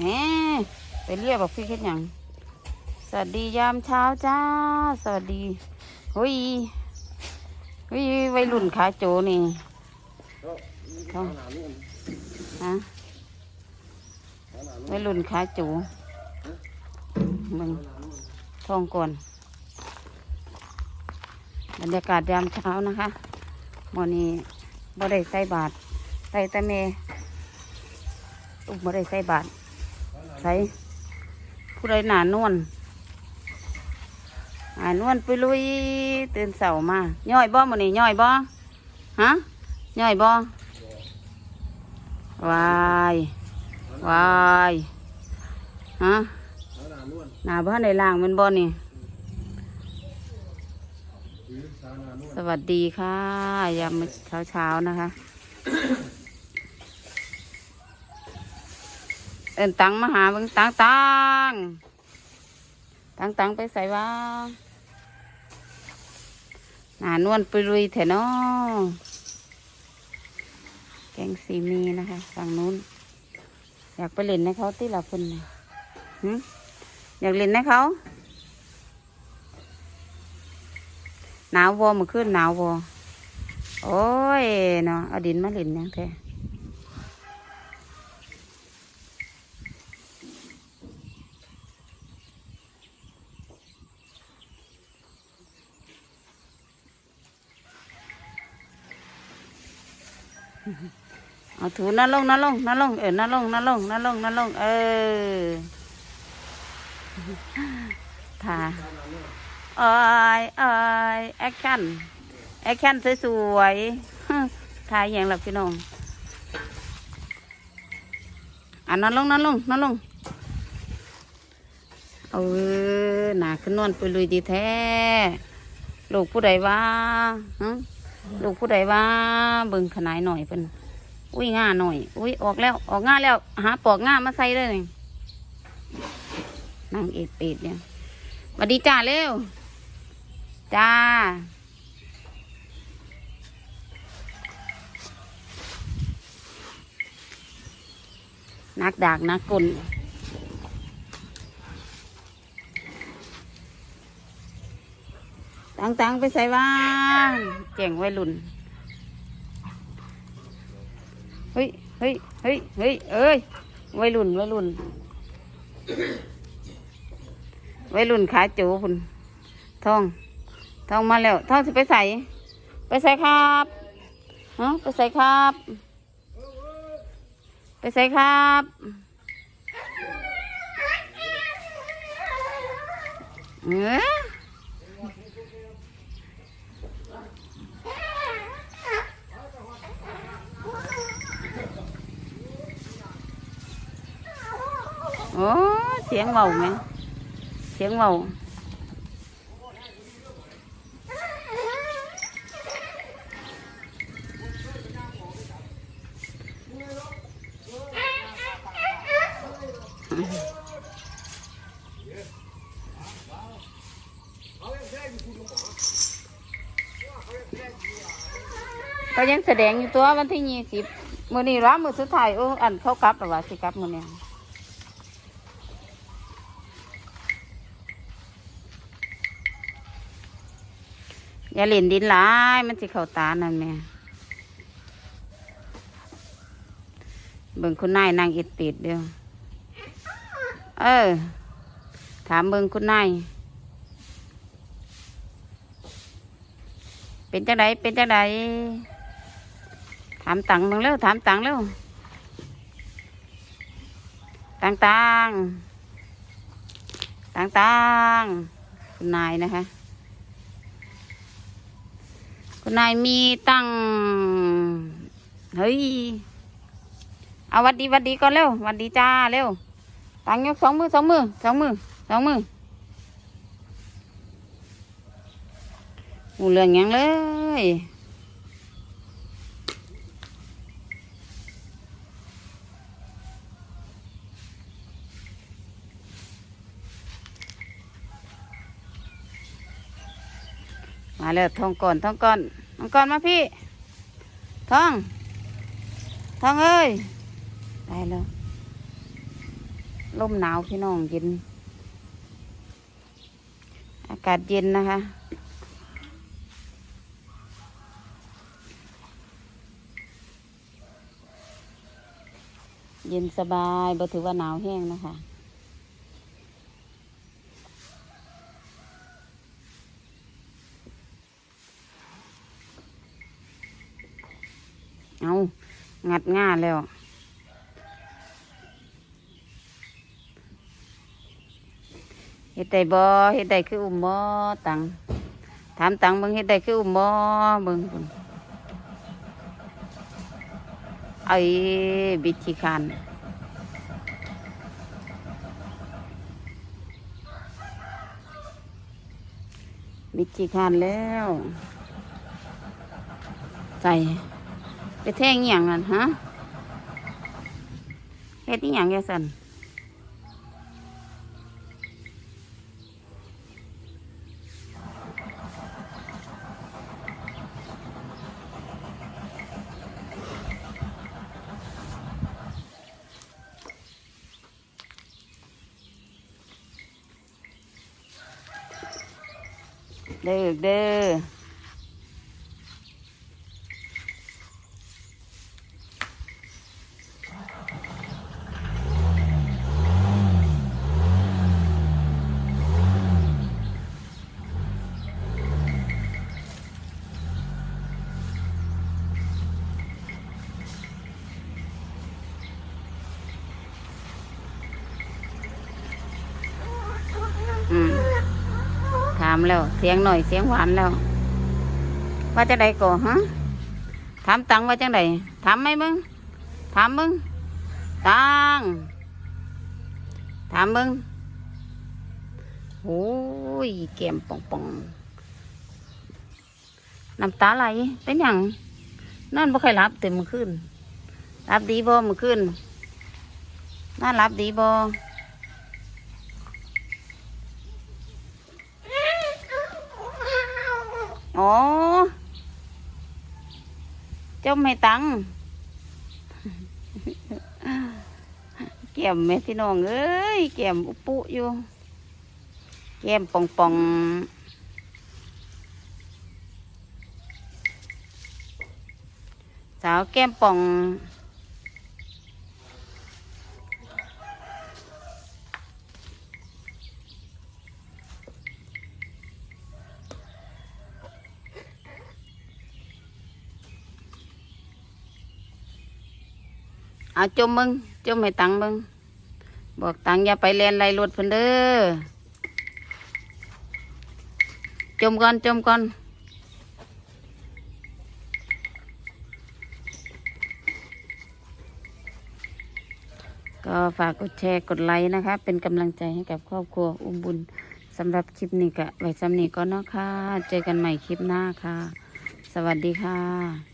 แหน่ไปเรียกบอกพี่เฮ็ดหยังสวัสดียามเช้าจ้า สวัสดีเฮ้ยเฮ้ยวัยรุ่นขาโจนี่เขาฮะวัยรุ่นขาโจมึงทองก่อน บรรยากาศยามเช้านะคะวันนี้บ่ได้ใส่บาตรใส่แต่เมอุ้มบ่ได้ใส่บาตร ใส่ผู้ใดหนานวลหนานวลไปลุยตื่นเสามาย่อยบ่มื้อนี้ย่อยบ่ฮะย่อยบ่วายวายฮะหนาบ้านในล่างแมันบ่นี่สวัสดีค่ะยามเช้าเช้าๆนะคะ เอินตังมาหาเบิ่งตังตังตังตังไปใส่ว่าหนานวลปลุยเถนาะแกงซีมีนะคะฝั่งนู้น อยากไปเล่นในเขาที่ละเพิ่นน่ะหึอยากเล่นในเขาหนาววอมาขึ้นหนาววอโอ้ยเนาะเอาดินมาเล่นยังแท้ เอาถูนั่นลงนั่นลงนั่นลงเออนั่นลงนั่นลงนั่นลงนั่นลงเออท่าเอ้ยเอ้ยแอคชั่นแอคชั่นสวยๆถ่ายอย่างหลับพี่น้องอะนอนลงนอนลงนอนลงเออหนาขึ้นนอนไปลุยดีแท้ลูกผู้ใดว่าฮะ ลูกผู้ใดว่าเบิ่งขนายหน่อยเป็นอุ้ยง่าหน่อยอุ้ยออกแล้วออกง่าแล้ว หาปอกง่ามาใส่เลยนี่นั่งเอ็ดเป็ดเนี่ยสวัสดีจ้าเร็วจ้านักดากนักกุล ตังตังไปใส่บ้านเจ๋งวัยรุ่นเฮ้ยเฮ้ยเฮ้ยเฮ้ยเอ้ยวัยรุ่นวัยรุ่นวัยรุ่นขาโจพุ่นทองทองมาแล้วทองจะไปใส่ ไปใส่ครับฮะไปใส่ครับ ไปใส่ครับเออ โอ้เสียงเบาไหมเสียงเบาก็ยังแสดงอยู่ตัววันที่ยี่สิบมือนี้ร้ามือสุดท้ายโอ้อันเข้ากลับแต่ว่าสิกลับมือนี้ อย่าเล่นดินหลายมันสิเข้าตานั่นแม่เบิ่งคุณนายนางอิดปิดเดียว เออ ถามเบิ่งคุณนายเป็นจังไดเป็นจังไดถามตังค์มึงเร็วถามตังค์เร็วตังตังตังตังคุณนายนะคะ คุณนายมีตังเฮ้ย เอาวัดดีวัดดีก่อนเร็ววัดดีจ้าเร็ว ตังยกสองมือสองมือสองมือสองมือหูเรื่องยังเลย มาแล้วทองก่อนทองก่อนทองก่อนมาพี่ทองทองเอ้ยได้แล้วลมหนาวพี่น้องเย็น อากาศเย็นนะคะเย็นสบายบ่ถือว่าหนาวแห้งนะคะ เอา งัดง่าแล้ว เฮ็ดได้บ่เฮ็ดได้คืออุ้มบ่ตังถามตังเบิ่งเฮ็ดได้คืออุ้มบ่เบิ่งเบิ่งไอ้บิดขี้คร้านบิดขี้คร้านแล้วใส่ ไปแท่งอย่างนั้นฮะเฮ็ดอีหยังแกสันเด้อเด้อามแล้ว เสียงหน่อยเสียงหวานแล้ว ว่าจะไดก่อฮะถามตังว่าจังไดถามไหมมึงถามมึงตังถามมึงโอ้ยแก้มป่องป่องๆน้ำตาไหลเป็นหยังนอนบ่ค่อยหลับเต็มอคืนรับดีบ่มื่อคืนน่ารับดีบ่ อ๋อ เจ้าไม่ตังแก้มแม่พี่น้องเอ้ยแก้มอุปุอยู่ แก้มป่องป่องสาวแก้มป่อง เอาจมมึงจมให้ตังมึงบอกตังอย่าไปแลนไล่รถเพิ่นเด้อจมก่อนจมก่อนก็ฝากกดแชร์กดไลค์นะคะ เป็นกำลังใจให้กับครอบครัวอุ้มบุญสำหรับคลิปนี้ก็ไว้สำนี้ก็เนาะค่ะ เจอกันใหม่คลิปหน้าค่ะ สวัสดีค่ะ